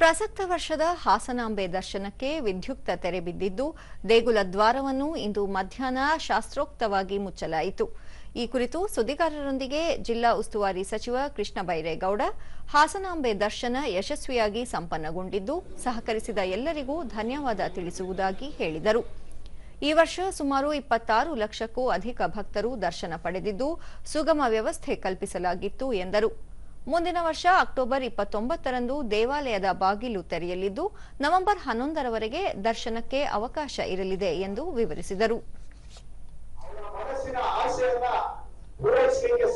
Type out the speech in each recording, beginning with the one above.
ಪ್ರಸಕ್ತ ವರ್ಷದ ಹಾಸನಾಂಬೆ ದರ್ಶನಕ್ಕೆ ವಿದ್ಯುಕ್ತ ತೆರೆ ಬಿದ್ದಿದ್ದು, ದೇಗುಲ ದ್ವಾರವನ್ನು ಇಂದು ಮಧ್ಯಾಹ್ನ ಶಾಸ್ತ್ರೋಕ್ತವಾಗಿ ಮುಚ್ಚಲಾಯಿತು. ಈ ಕುರಿತು ಸುದ್ದಿಗಾರರೊಂದಿಗೆ ಜಿಲ್ಲಾ ಉಸ್ತುವಾರಿ ಸಚಿವ ಕೃಷ್ಣ ಬೈರೇಗೌಡ, ಹಾಸನಾಂಬೆ ದರ್ಶನ ಯಶಸ್ವಿಯಾಗಿ ಸಂಪನ್ನಗೊಂಡಿದ್ದು, ಸಹಕರಿಸಿದ ಎಲ್ಲರಿಗೂ ಧನ್ಯವಾದ ತಿಳಿಸುವುದಾಗಿ ಹೇಳಿದರು. ಈ ವರ್ಷ ಸುಮಾರು ಇಪ್ಪತ್ತಾರು ಲಕ್ಷಕ್ಕೂ ಅಧಿಕ ಭಕ್ತರು ದರ್ಶನ ಪಡೆದಿದ್ದು, ಸುಗಮ ವ್ಯವಸ್ಥೆ ಕಲ್ಪಿಸಲಾಗಿತ್ತು ಎಂದರು. ಮುಂದಿನ ವರ್ಷ ಅಕ್ಟೋಬರ್ ಇಪ್ಪತ್ತೊಂಬತ್ತರಂದು ದೇವಾಲಯದ ಬಾಗಿಲು ತೆರೆಯಲಿದ್ದು, ನವೆಂಬರ್ ಹನ್ನೊಂದರವರೆಗೆ ದರ್ಶನಕ್ಕೆ ಅವಕಾಶ ಇರಲಿದೆ ಎಂದು ವಿವರಿಸಿದರು.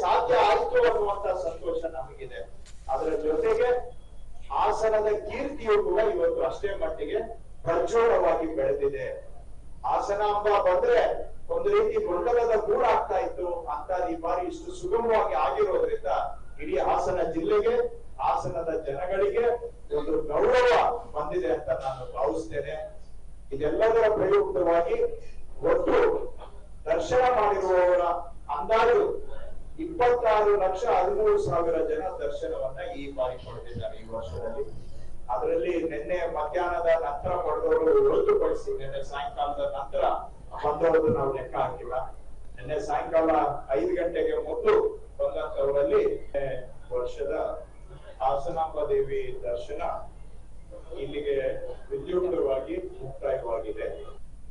ಸಾಧ್ಯ ಆಯಿತು ಅನ್ನುವಂತ ಸಂತೋಷ ನಮಗಿದೆ. ಅದರ ಜೊತೆಗೆ ಹಾಸನದ ಕೀರ್ತಿಯು ಕೂಡ ಇವತ್ತು ಅಷ್ಟೇ ಮಟ್ಟಿಗೆ ಪ್ರಚೋರವಾಗಿ ಬೆಳೆದಿದೆ. ಹಾಸನಾಂಬ ಬಂದ್ರೆ ಒಂದು ರೀತಿ ಗೊಂದಲದ ಗೂಡಾಗ್ತಾ ಇತ್ತು. ಅಂತ ಈ ಬಾರಿ ಇಷ್ಟು ಸುಗಮವಾಗಿ ಆಗಿರೋದ್ರಿಂದ ಇಡೀ ಜಿಲ್ಲೆಗೆ ಹಾಸನದ ಜನಗಳಿಗೆ ಒಂದು ಗೌರವ ಬಂದಿದೆ ಅಂತ ನಾನು ಭಾವಿಸ್ತೇನೆ. ಇದೆಲ್ಲದರ ಪ್ರಯುಕ್ತವಾಗಿ ಒಟ್ಟು ದರ್ಶನ ಮಾಡಿರುವವರ ಅಂದಾಜು ಇಪ್ಪತ್ತಾರು ಲಕ್ಷ ಹದಿಮೂರು ಸಾವಿರ ಜನ ದರ್ಶನವನ್ನ ಈ ಬಾರಿ ಪಡೆದಿದ್ದಾರೆ ಈ ವರ್ಷದಲ್ಲಿ. ಅದರಲ್ಲಿ ನಿನ್ನೆ ಮಧ್ಯಾಹ್ನದ ನಂತರ ಪಡೆದವರು ಹೊರತುಪಡಿಸಿ ನಿನ್ನೆ ಸಾಯಂಕಾಲದ ನಂತರ ಬಂದವರು ನಾವು ಲೆಕ್ಕ ಹಾಕಿಲ್ಲ. ನಿನ್ನೆ ಸಾಯಂಕಾಲ ಐದು ಗಂಟೆಗೆ ಮೊದಲು ಬಂದಂತವರಲ್ಲಿ ದೇವಿ ದರ್ಶನ. ಇಲ್ಲಿಗೆ ವಿದ್ಯುತ್